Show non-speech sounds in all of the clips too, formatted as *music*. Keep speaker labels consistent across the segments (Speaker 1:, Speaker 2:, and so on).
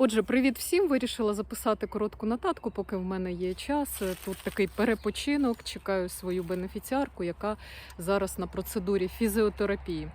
Speaker 1: Отже, привіт всім! Вирішила записати коротку нотатку, поки в мене є час. Тут такий перепочинок. Чекаю свою бенефіціарку, яка зараз на процедурі фізіотерапії,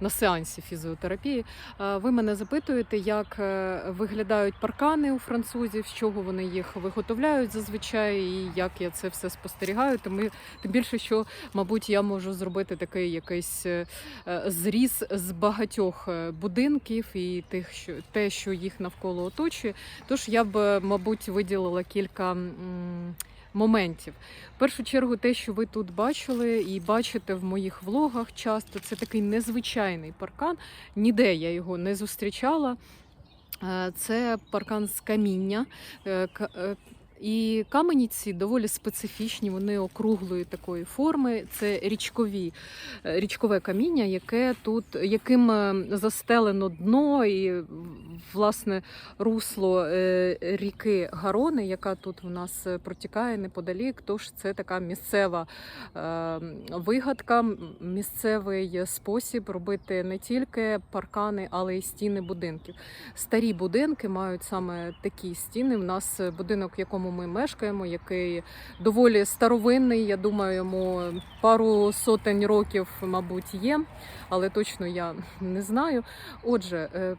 Speaker 1: на сеансі фізіотерапії. Ви мене запитуєте, як е, виглядають паркани у французів, з чого вони їх виготовляють зазвичай, і як я це все спостерігаю. Тим більше, що, мабуть, я можу зробити такий якийсь е, е, зріз з багатьох будинків і тих, що те, що їх навколо оточує. Тож я б, е, мабуть, виділила кілька. Моментів. В першу чергу, те, що ви тут бачили і бачите в моїх влогах часто, це такий незвичайний паркан. Ніде я його не зустрічала. Е, Це паркан з каміння. І камені ці доволі специфічні, вони округлої такої форми. Це річкові, е, річкове каміння, яке тут, яким е, застелено дно і власне русло е, ріки Гарони, яка тут в нас протікає неподалік. Тож це така місцева вигадка, місцевий спосіб робити не тільки паркани, але й стіни будинків. Старі будинки мають саме такі стіни. У нас будинок, в якому ми мешкаємо, який доволі старовинний. Я думаю, йому пару сотень років, мабуть, є, але точно я не знаю. Отже, е,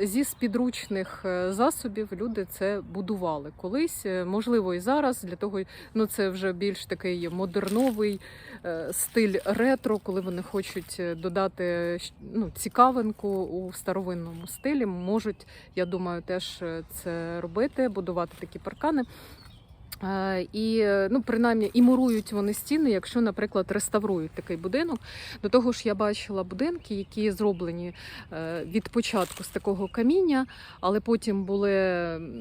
Speaker 1: зі спідручних е, засобів люди це будували колись, е, можливо, і зараз. Для того, ну це вже більш такий модерновий е, стиль ретро, коли вони хочуть додати ну, цікавинку у старовинному стилі. Можуть, я думаю, теж це робити, будувати такі паркани. Е, І ну, принаймні і мурують вони стіни, якщо, наприклад, реставрують такий будинок. До того ж, я бачила будинки, які зроблені е, від початку з такого каміння, але потім були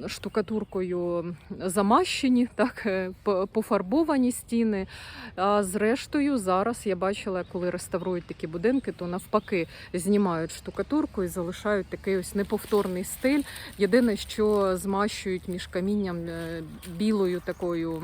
Speaker 1: штукатуркою замащені, так, е, пофарбовані стіни. А зрештою, зараз я бачила, коли реставрують такі будинки, то навпаки знімають штукатурку і залишають такий ось неповторний стиль. Єдине, що змащують між камінням білою такою.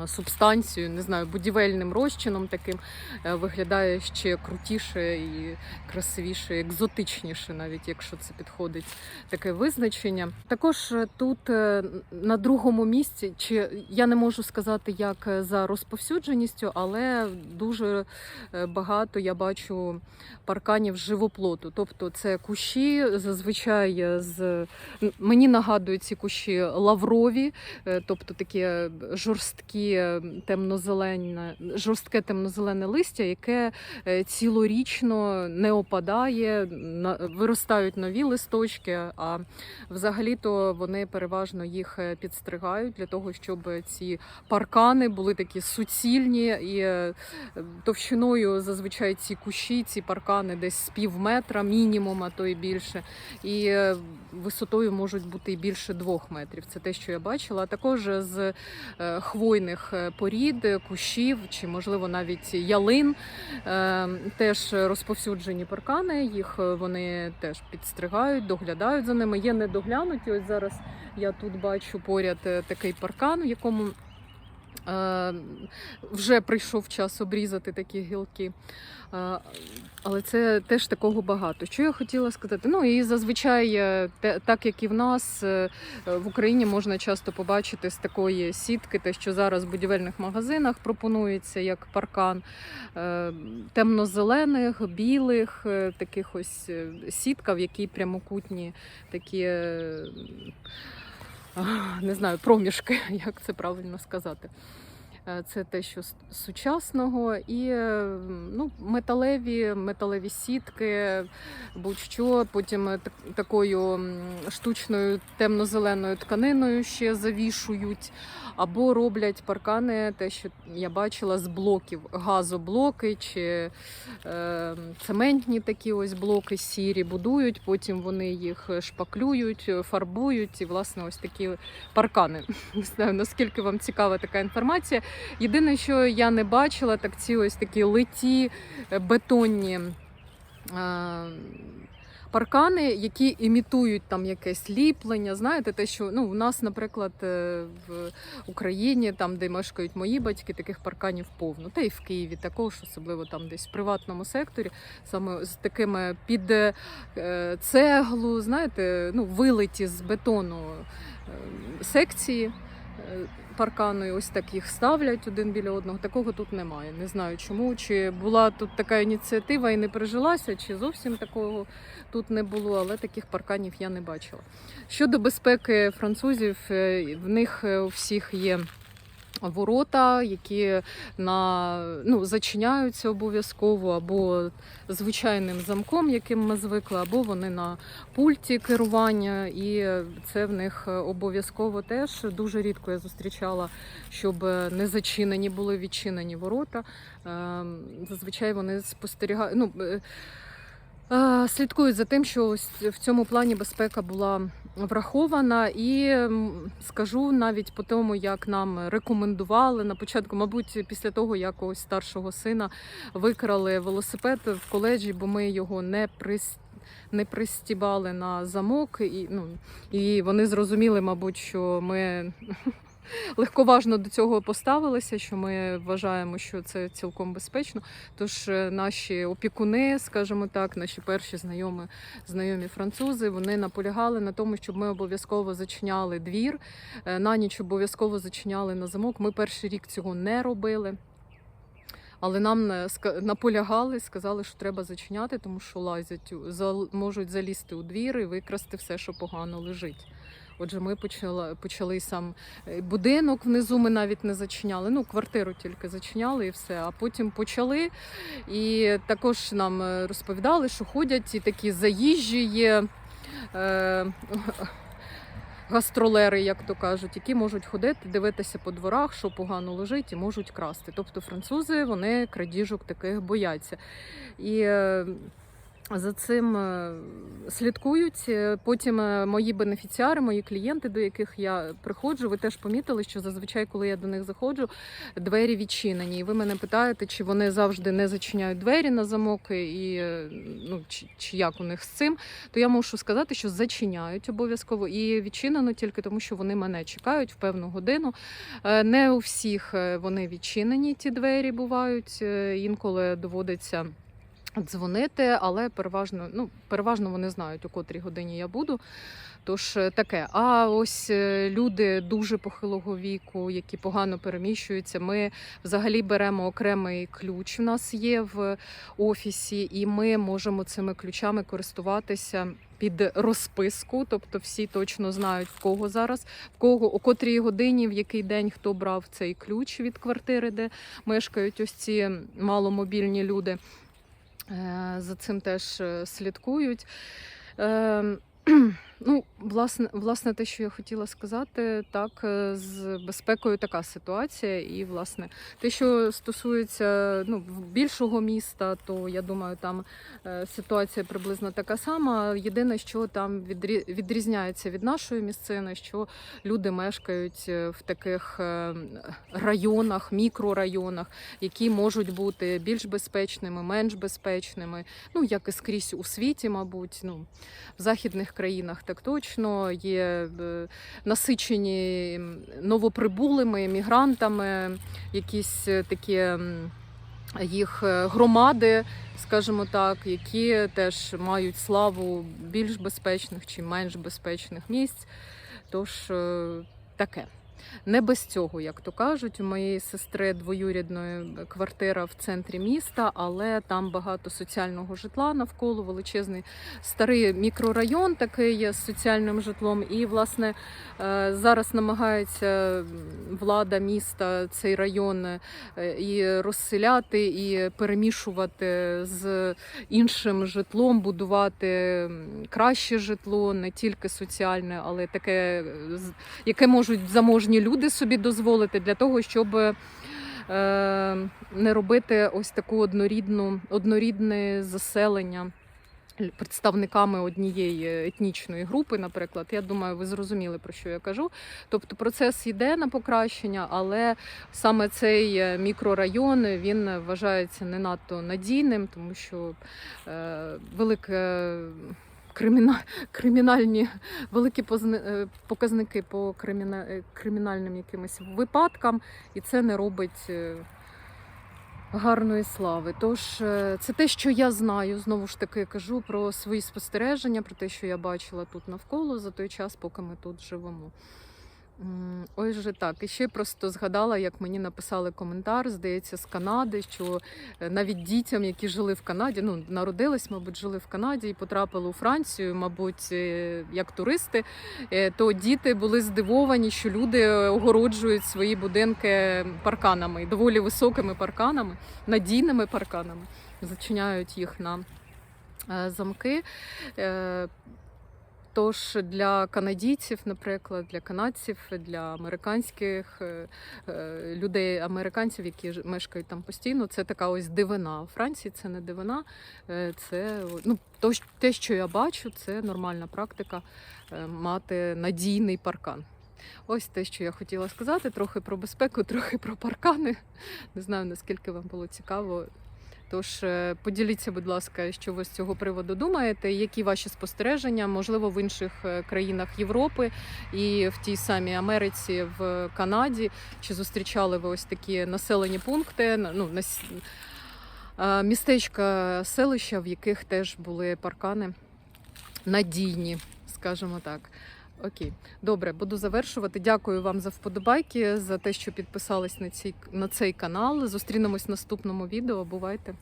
Speaker 1: М, Субстанцією, не знаю, будівельним розчином таким е, виглядає ще крутіше і красивіше, екзотичніше, навіть якщо це підходить таке визначення. Також е, тут е, на другому місці, чи я не можу сказати, як за розповсюдженістю, але дуже багато я бачу парканів живоплоту. Тобто це кущі зазвичай з мені нагадують ці кущі лаврові, тобто такі жорсткі е, темнозелене, жорстке темнозелене листя, яке е, цілорічно не опадає, виростають нові листочки. А взагалі-то вони переважно їх е, підстригають для того, щоб ці паркани були такі суцільні і товщиною зазвичай ці кущі, ці паркани десь з пів метра мінімум, а то і більше. І висотою можуть бути і більше двох метрів. Це те, що я бачила. А також з хвойних е, порід, кущів чи, можливо, навіть ялин е, теж розповсюджені паркани. Їх е, вони теж підстригають, доглядають за ними. Є недоглянуті. Ось зараз я тут бачу поряд такий паркан, в якому Вже прийшов час обрізати такі гілки. Е, Але це теж такого багато. Що я хотіла сказати? Ну і зазвичай, е, так як і в нас е, в Україні можна часто побачити з такої сітки, те, що зараз в будівельних магазинах пропонується як паркан е, темно-зелених, білих, е, таких ось е, сітка, в якій прямокутні такі. Не знаю, проміжки, *laughs* як це правильно сказати. Е, Це те, що сучасного, і е, ну, металеві, металеві сітки, будь-що. Потім е, так- такою штучною темно-зеленою тканиною ще завішують, або роблять паркани, те, що я бачила з блоків, газоблоки чи е, цементні такі ось блоки сірі будують, потім вони їх шпаклюють, фарбують, і власне ось такі паркани. *laughs* Не знаю, наскільки вам цікава така інформація. Єдине, що я не бачила, так ці ось такі литі е, бетонні. е, паркани, які імітують там якесь ліплення. Знаєте, те, що ну у нас, наприклад, е, в Україні, там де мешкають мої батьки, таких парканів повно. Та й в Києві також, особливо там десь в приватному секторі, саме з такими під цеглу, знаєте, ну вилиті з бетону секції. Е, Паркану, і ось так їх ставлять один біля одного. Такого тут немає. Не знаю чому. Чи була тут така ініціатива і не прижилася, чи зовсім такого тут не було, але таких парканів я не бачила. Щодо безпеки французів, е, в них е, у всіх є. Ворота, які на ну зачиняються обов'язково, або звичайним замком, яким ми звикли, або вони на пульті керування, і це в них обов'язково теж. Дуже рідко я зустрічала, щоб не зачинені були відчинені ворота. Ем, Зазвичай вони спостерігають. Ну, е, е, Слідкують за тим, що ось в цьому плані безпека була врахована, і скажу навіть по тому, як нам рекомендували на початку, мабуть, після того, як ось старшого сина викрали велосипед в коледжі, бо ми його не пристали. не пристібали на замок, і, ну, і вони зрозуміли, мабуть, що ми. Легковажно до цього поставилися, що ми вважаємо, що це цілком безпечно. Тож е, наші опікуни, скажімо так, наші перші знайомі, знайомі французи, вони наполягали на тому, щоб ми обов'язково зачиняли двір. е, На ніч обов'язково зачиняли на замок. Ми перший рік цього не робили. Але нам е, наполягали, сказали, що треба зачиняти, тому що лазять, можуть залізти у двір і викрасти все, що погано лежить. Отже, ми почали, почали сам е, будинок внизу. Ми навіть не зачиняли. Ну, квартиру тільки зачиняли і все. А потім почали. І також нам е, розповідали, що ходять і такі заїжджі є. Е, Гастролери, як то кажуть, які можуть ходити, дивитися по дворах, що погано лежить, і можуть красти. Тобто французи вони крадіжок таких бояться. І е, за цим е, слідкують. Е, Потім е, мої бенефіціари, мої клієнти, до яких я приходжу, ви теж помітили, що зазвичай, коли я до них заходжу, двері відчинені. І ви мене питаєте, чи вони завжди не зачиняють двері на замок, і ну, чи, чи як у них з цим. То я можу сказати, що зачиняють обов'язково і відчинено тільки тому, що вони мене чекають в певну годину. Не у всіх вони відчинені, ті двері бувають. Інколи доводиться дзвонити, але переважно, ну, переважно вони знають, у котрій годині я буду. Тож е, таке. А ось е, люди дуже похилого віку, які погано переміщуються. Ми взагалі беремо окремий ключ. У нас є в офісі, і ми можемо цими ключами користуватися. Під розписку, тобто всі точно знають в кого зараз, в кого о котрій годині, в який день хто брав цей ключ від квартири, де мешкають ось ці маломобільні люди. Е, За цим теж е, слідкують. Ну, власне, власне, те, що я хотіла сказати, так е, з безпекою така ситуація. І власне, те, що стосується ну, більшого міста, то я думаю, там е, ситуація приблизно така сама. Єдине, що там відрі- відрізняється від нашої місцини, що люди мешкають е, в таких районах, мікрорайонах, які можуть бути більш безпечними, менш безпечними. Ну як і скрізь у світі, мабуть, ну в західних країнах так точно є е, насичені новоприбулими мігрантами, якісь е, такі. Їх е, громади, скажімо так, які теж мають славу більш безпечних чи менш безпечних місць. Тож таке. Не без цього, як то кажуть, у моєї сестри двоюрідної квартира в центрі міста, але там багато соціального житла навколо величезний старий мікрорайон такий з соціальним житлом. І власне е, зараз намагається влада міста цей район е, і розселяти, і перемішувати з іншим житлом, будувати краще житло, не тільки соціальне, але таке, яке можуть заможні люди собі дозволити для того, щоб е, не робити ось таку однорідну, однорідне заселення представниками однієї етнічної групи, наприклад. Я думаю, ви зрозуміли, про що я кажу. Тобто процес йде на покращення, але саме цей е, мікрорайон він вважається не надто надійним, тому що е, велике. Кримінальні великі е, показники по е, кримінальним якимось випадкам, і це не робить. е, Гарної слави. Тож це те, що я знаю. Знову ж таки кажу про свої спостереження, про те, що я бачила тут навколо за той час, поки ми тут живемо. Ось же так. І ще просто згадала, як мені написали коментар, здається, з Канади, що е, навіть дітям, які жили в Канаді, ну народились, мабуть, жили в Канаді і потрапили у Францію, мабуть, е, як туристи, е, то діти були здивовані, що люди огороджують свої будинки парканами, доволі високими парканами, надійними парканами, зачиняють їх на замки. Тож для канадійців, наприклад, для канадців, для американських е, е, людей, американців, які мешкають там постійно, це така ось дивина. У Франції це не дивина, е, це ну, то, те, що я бачу, це нормальна практика мати надійний паркан. Ось те, що я хотіла сказати, трохи про безпеку, *laughs* трохи про паркани. Не знаю, наскільки вам було цікаво. Тож е, поділіться, будь ласка, що ви з цього приводу думаєте, які ваші спостереження, можливо, в інших е, країнах Європи і в тій самій Америці, в Канаді. Чи зустрічали ви ось такі населені пункти, ну, містечка, селища, в яких теж були паркани надійні, скажімо так. Окей, добре, буду завершувати. Дякую вам за вподобайки, за те, що підписались на цей, на цей канал. Зустрінемось в наступному відео. Бувайте!